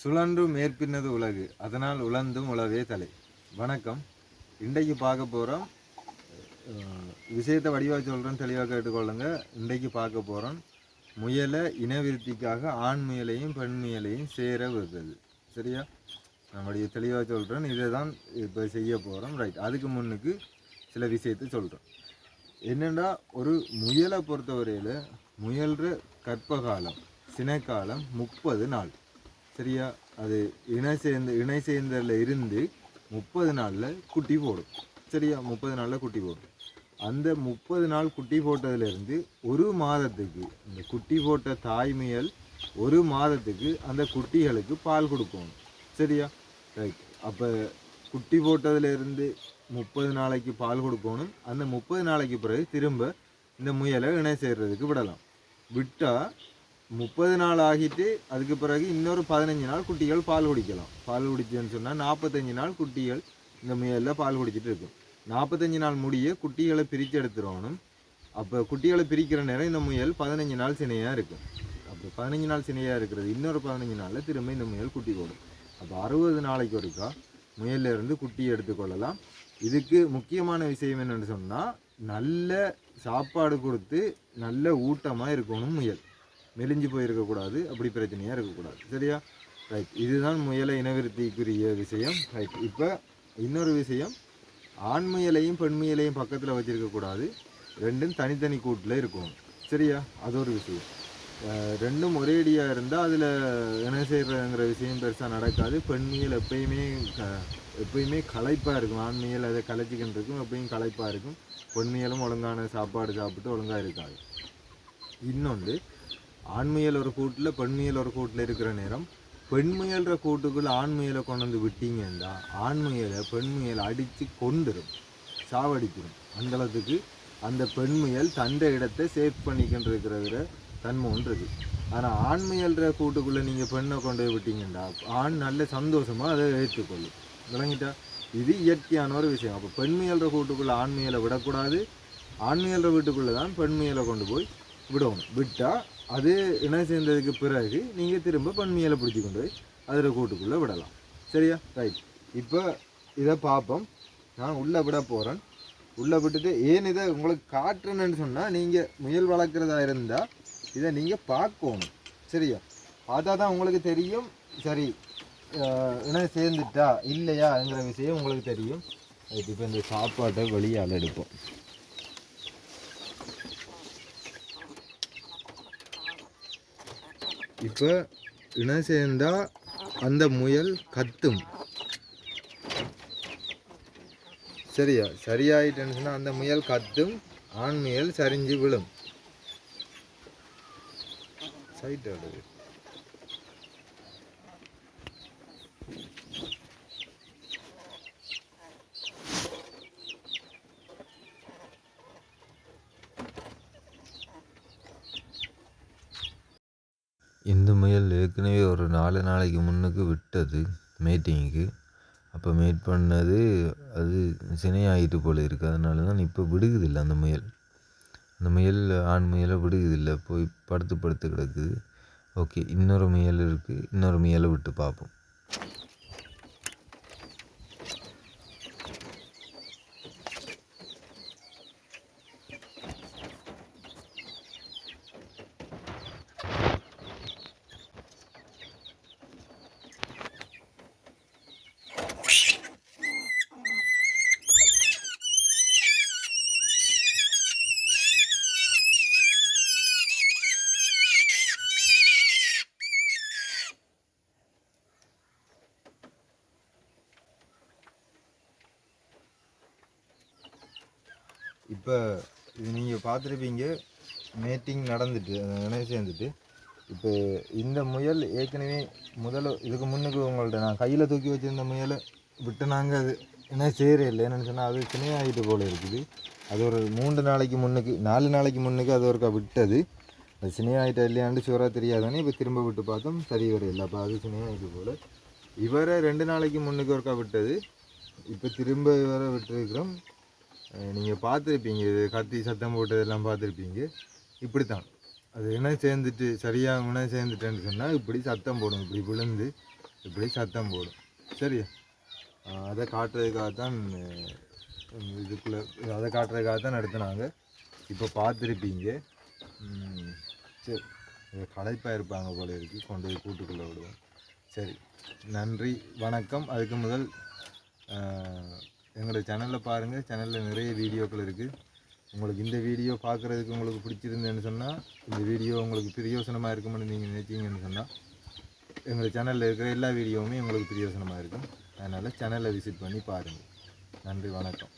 சுழன்று மேற்பின்னது உலகு அதனால் உழந்தும் உழவே தலை. வணக்கம். இன்றைக்கு பார்க்க போகிறோம் விஷயத்தை வடிவாக சொல்கிறேன் தெளிவாக கேட்டுக்கொள்ளுங்க. இன்றைக்கு பார்க்க போகிறோம் முயலை இனவிருத்திக்காக ஆண் முயலையும் பெண் முயலையும் சேர விடுறது சரியா? நம்முடைய தெளிவாக சொல்கிறேன் இதை தான் இப்போ செய்ய போகிறோம் ரைட் அதுக்கு முன்னுக்கு சில விஷயத்தை சொல்கிறோம் என்னென்னா ஒரு முயலை பொறுத்தவரையில் முயல்ற கற்பகாலம் சினைக்காலம் முப்பது நாள். சரியா? அது இணை சேர்ந்த இணை சேர்ந்ததில் இருந்து முப்பது நாளில் குட்டி போடும். சரியா? முப்பது நாளில் குட்டி போடும். அந்த முப்பது நாள் குட்டி போட்டதுலேருந்து ஒரு மாதத்துக்கு இந்த குட்டி போட்ட தாய் முயல் ஒரு மாதத்துக்கு அந்த குட்டிகளுக்கு பால் கொடுக்கணும். சரியா? ரைட் அப்போ குட்டி போட்டதுலேருந்து முப்பது நாளைக்கு பால் கொடுக்கணும். அந்த முப்பது நாளைக்கு பிறகு திரும்ப இந்த முயலை இணை சேர்றதுக்கு விடலாம். விட்டால் முப்பது நாள் ஆகிட்டு அதுக்கு பிறகு இன்னொரு பதினஞ்சு நாள் குட்டிகள் பால் குடிக்கலாம். பால் குடிச்சுன்னு சொன்னால் நாற்பத்தஞ்சு நாள் குட்டிகள் இந்த முயலில் பால் குடிச்சிட்டு இருக்கும். நாற்பத்தஞ்சு நாள் முடிய குட்டிகளை பிரித்து எடுத்துடணும் அப்போ குட்டிகளை பிரிக்கிற நேரம் இந்த முயல் பதினஞ்சு நாள் சினையாக இருக்கும். அப்போ பதினஞ்சு நாள் சினையாக இருக்கிறது இன்னொரு பதினஞ்சு நாளில் திரும்ப இந்த முயல் குட்டி போடும் அப்போ அறுபது நாளைக்கு ஒருக்கா முயல்லேருந்து குட்டி எடுத்துக்கொள்ளலாம். இதுக்கு முக்கியமான விஷயம் என்னென்னு சொன்னால் நல்ல சாப்பாடு கொடுத்து நல்ல ஊட்டமாக இருக்கணும் முயல். மெலிஞ்சு போயிருக்கக்கூடாது அப்படி பிரச்சனையாக இருக்கக்கூடாது. சரியா? ரைட் இதுதான் முயலை இனவிருத்திக்குரிய விஷயம். ரைட் இப்போ இன்னொரு விஷயம். ஆண் முயலையும் பெண் முயலையும் பக்கத்தில் வச்சிருக்கக்கூடாது. ரெண்டும் தனித்தனி கூட்டில் இருக்கும் சரியா? அது ஒரு விஷயம். ரெண்டும் ஒரே அடியாக இருந்தால் அதில் என்ன செய்கிறதுங்கிற விஷயம் பெருசாக நடக்காது. பெண் முயல் எப்பயுமே க- எப்பயுமே களைப்பாக இருக்கும். ஆண் முயல் அதை கலைச்சிக்கிட்டு இருக்கும் எப்பயும் களைப்பாக இருக்கும். பெண் ஒழுங்கான சாப்பாடு சாப்பிட்டு ஒழுங்காக இருக்காது. இன்னொன்று ஆண்மையல் ஒரு கூட்டில் பெண்மையல் ஒரு கூட்டில் இருக்கிற நேரம் பெண் கூட்டுக்குள்ளே கூட்டுக்குள்ள கொண்டு வந்து விட்டீங்கன்னா ஆண் பெண்மையலை அடித்து கொண்டுரும் சாவடிச்சிடும் அந்த அளவுக்கு அந்த பெண்முயல் தந்த இடத்தை சேஃப் பண்ணிக்கின்ற இருக்கிற தன்மை ஒன்று ஆனால் ஆண்மையல்ற கூட்டுக்குள்ளே நீங்கள் பெண்ணை கொண்டு போய் விட்டீங்கன்னா ஆண் நல்ல சந்தோஷமாக அதை ஏற்றுக்கொள்ளும். விளங்கிட்டா? இது இயற்கையான ஒரு விஷயம். அப்போ பெண்மையல்ற கூட்டுக்குள்ளே ஆண்மையலை விடக்கூடாது. ஆண்மையல்ற வீட்டுக்குள்ளே தான் பெண்மையலை கொண்டு போய் விடணும். விட்டால் அது இணை சேர்ந்ததுக்கு பிறகு நீங்கள் திரும்ப பெண் பிடிச்சி கொண்டு போய் அதில் கூட்டுக்குள்ளே விடலாம். சரியா? ரைட் இப்போ இதை பார்ப்போம். நான் உள்ளே விட போகிறேன் உள்ளே விட்டுட்டு ஏன் இதை உங்களுக்கு காட்டுறேன்னு சொன்னால் நீங்கள் முயல் வளர்க்குறதா இருந்தால் இதை நீங்கள் பார்க்கணும். சரியா? பார்த்தா தான் உங்களுக்கு தெரியும். சரி இணை சேர்ந்துட்டா இல்லையாங்கிற விஷயம் உங்களுக்கு தெரியும். ரைட் இப்போ இந்த சாப்பாட்டை வெளியால் எடுப்போம். இப்போ இணை சேர்ந்தா அந்த முயல் கத்தும். சரியா? சரியாயிட்டேன்னு அந்த முயல் கத்தும் ஆண் முயல் சரிஞ்சு விழும். சைட் இந்த முயல் ஏற்கனவே ஒரு நாலு நாளைக்கு முன்னுக்கு விட்டது மீட்டிங்க்கு அப்போ மேட் பண்ணது அது சினையாகிட்டு போல இருக்குது அதனால தான் இப்போ விடுகுதில்லை அந்த முயல். அந்த முயல் ஆண் முயலை விடுகுதில்லை. போய் படுத்து படுத்து கிடக்குது. ஓகே இன்னொரு முயல் இருக்குது இன்னொரு முயலை விட்டு பார்ப்போம் இப்போ இது நீங்கள் பார்த்துருப்பீங்க மேட்டிங் நடந்துட்டு இணை சேர்ந்துட்டு. இப்போ இந்த முயல் ஏற்கனவே முதல்ல இதுக்கு முன்னுக்கு உங்கள்கிட்ட நான் கையில் தூக்கி வச்சிருந்த முயலை விட்டு நாங்கள் அது. என்ன செய்கிற இல்லை. என்னென்னு சொன்னால் அது சினையாகிட்டு போல இருக்குது. அது ஒரு மூன்று நாளைக்கு முன்னுக்கு நாலு நாளைக்கு முன்னுக்கு அது ஒருக்கா விட்டது. அது சினையாகிட்டா இல்லையாண்டு சுவராக தெரியாதானே இப்போ திரும்ப விட்டு பார்த்தோம். சரி வரையில்லை அப்போ அது சினையாகிட்டு போல. இவரை ரெண்டு நாளைக்கு முன்னுக்கு ஒருக்கா விட்டது. இப்போ திரும்ப இவரை விட்டுருக்கிறோம். நீங்கள் பார்த்துருப்பீங்க. இது கத்தி சத்தம் போட்டதெல்லாம் பார்த்துருப்பீங்க. இப்படி தான் அது இணை சேர்ந்துட்டு சரியாக இணை சேர்ந்துட்டேன்னு சொன்னால் இப்படி சத்தம் போடும். இப்படி விழுந்து இப்படி சத்தம் போடும். சரியா? அதை காட்டுறதுக்காக தான் இதுக்குள்ளே அதை காட்டுறதுக்காக தான் நடத்துனாங்க. இப்போ பார்த்துருப்பீங்க. சரி களைப்பாக இருப்பாங்க போல இருக்கு. கொண்டு போய் கூட்டுக்குள்ளே விடுவோம். சரி நன்றி வணக்கம். அதுக்கு முதல் எங்களோட சேனலில் பாருங்கள் சேனலில் நிறைய வீடியோக்கள் இருக்குது உங்களுக்கு இந்த வீடியோ பார்க்குறதுக்கு உங்களுக்கு பிடிச்சிருந்தேன்னு சொன்னால் இந்த வீடியோ உங்களுக்கு பிரயோசனமாக இருக்கும்னு நீங்கள் நினைச்சிங்கன்னு சொன்னால் எங்கள் சேனலில் இருக்கிற எல்லா வீடியோவுமே உங்களுக்கு பிரயோசனமாக இருக்கும். அதனால் சேனலை விசிட் பண்ணி பாருங்கள் நன்றி வணக்கம்.